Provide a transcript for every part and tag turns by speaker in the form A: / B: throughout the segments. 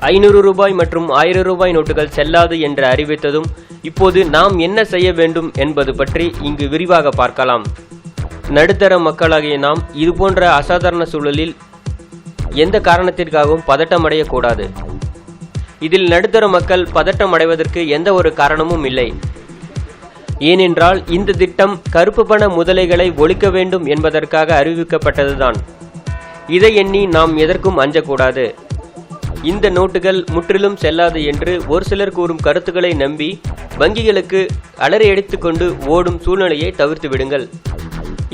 A: ஐநூறு ரூபாய் மற்றும் ஆயிரம் ரூபாய் நோட்டுகள் செல்லாது என்று அறிவித்ததும் இப்போது நாம் என்ன செய்ய வேண்டும் என்பது பற்றி இங்கு விரிவாக பார்க்கலாம். நடுத்தர மக்களாகிய நாம் இதுபோன்ற அசாதாரண சூழலில் எந்த காரணத்திற்காகவும் பதட்டமடையக்கூடாது. இதில் நடுத்தர மக்கள் பதட்டம் அடைவதற்கு எந்த ஒரு காரணமும் இல்லை. ஏனென்றால் இந்த திட்டம் கருப்பு பண முதலைகளை ஒழிக்க வேண்டும் என்பதற்காக அறிவிக்கப்பட்டதுதான். இதை எண்ணி நாம் எதற்கும் அஞ்சக்கூடாது. இந்த நோட்டுகள் முற்றிலும் செல்லாது என்று ஒரு சிலர் கூறும் கருத்துக்களை நம்பி வங்கிகளுக்கு அலறி எடுத்துக்கொண்டு ஓடும் சூழ்நிலையை தவிர்த்து விடுங்கள்.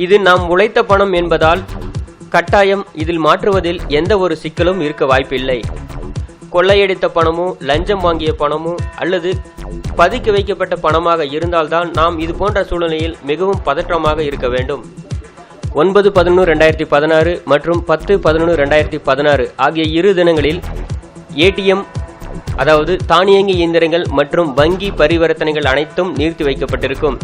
A: இது நாம் உழைத்த பணம் என்பதால் கட்டாயம் இதில் மாற்றுவதில் எந்த ஒரு சிக்கலும் இருக்க வாய்ப்பில்லை. கொள்ளையடித்த பணமோ லஞ்சம் வாங்கிய பணமோ அல்லது பதுக்கி வைக்கப்பட்ட பணமாக இருந்தால்தான் நாம் இது போன்ற சூழ்நிலையில் மிகவும் பதற்றமாக இருக்க வேண்டும். ஒன்பது பதினொன்று ரெண்டாயிரத்தி பதினாறு மற்றும் பத்து பதினொன்று ரெண்டாயிரத்தி பதினாறு ஆகிய இரு தினங்களில் ஏடிஎம் அதாவது தானியங்கி இயந்திரங்கள் மற்றும் வங்கி பரிவர்த்தனைகள் அனைத்தும் நிறுத்தி வைக்கப்பட்டிருக்கும்.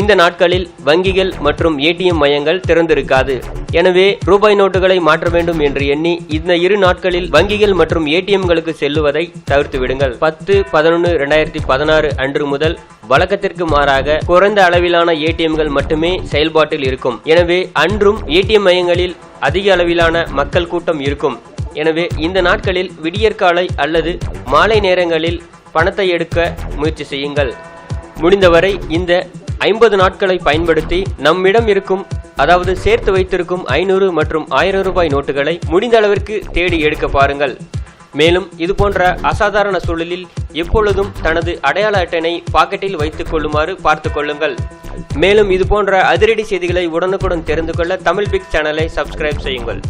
A: இந்த நாட்களில் வங்கிகள் மற்றும் ஏடிஎம் மையங்கள் திறந்திருக்காது. எனவே ரூபாய் நோட்டுகளை மாற்ற வேண்டும் என்று எண்ணி இந்த இரு நாட்களில் வங்கிகள் மற்றும் ஏடிஎம்களுக்கு செல்லுவதை தவிர்த்து விடுங்கள். பத்து பதினொன்று ரெண்டாயிரத்தி பதினாறு அன்று முதல் வழக்கத்திற்கு மாறாக குறைந்த அளவிலான ஏடிஎம்கள் மட்டுமே செயல்பாட்டில் இருக்கும். எனவே அன்றும் ஏடிஎம் மையங்களில் அதிக அளவிலான மக்கள் கூட்டம் இருக்கும். எனவே இந்த நாட்களில் விடியற்காலை அல்லது மாலை நேரங்களில் பணத்தை எடுக்க முயற்சி செய்யுங்கள். முடிந்தவரை இந்த ஐம்பது நாட்களை பயன்படுத்தி நம்மிடம் இருக்கும் அதாவது சேர்த்து வைத்திருக்கும் ஐநூறு மற்றும் ஆயிரம் ரூபாய் நோட்டுகளை முடிந்த அளவிற்கு தேடி எடுக்க பாருங்கள். மேலும் இது போன்ற அசாதாரண சூழலில் எப்பொழுதும் தனது அடையாள அட்டைனை பாக்கெட்டில் வைத்துக் கொள்ளுமாறு பார்த்து கொள்ளுங்கள். மேலும் இது போன்ற அதிரடி செய்திகளை உடனுக்குடன் தெரிந்து கொள்ள தமிழ் பிக் சேனலை சப்ஸ்கிரைப் செய்யுங்கள்.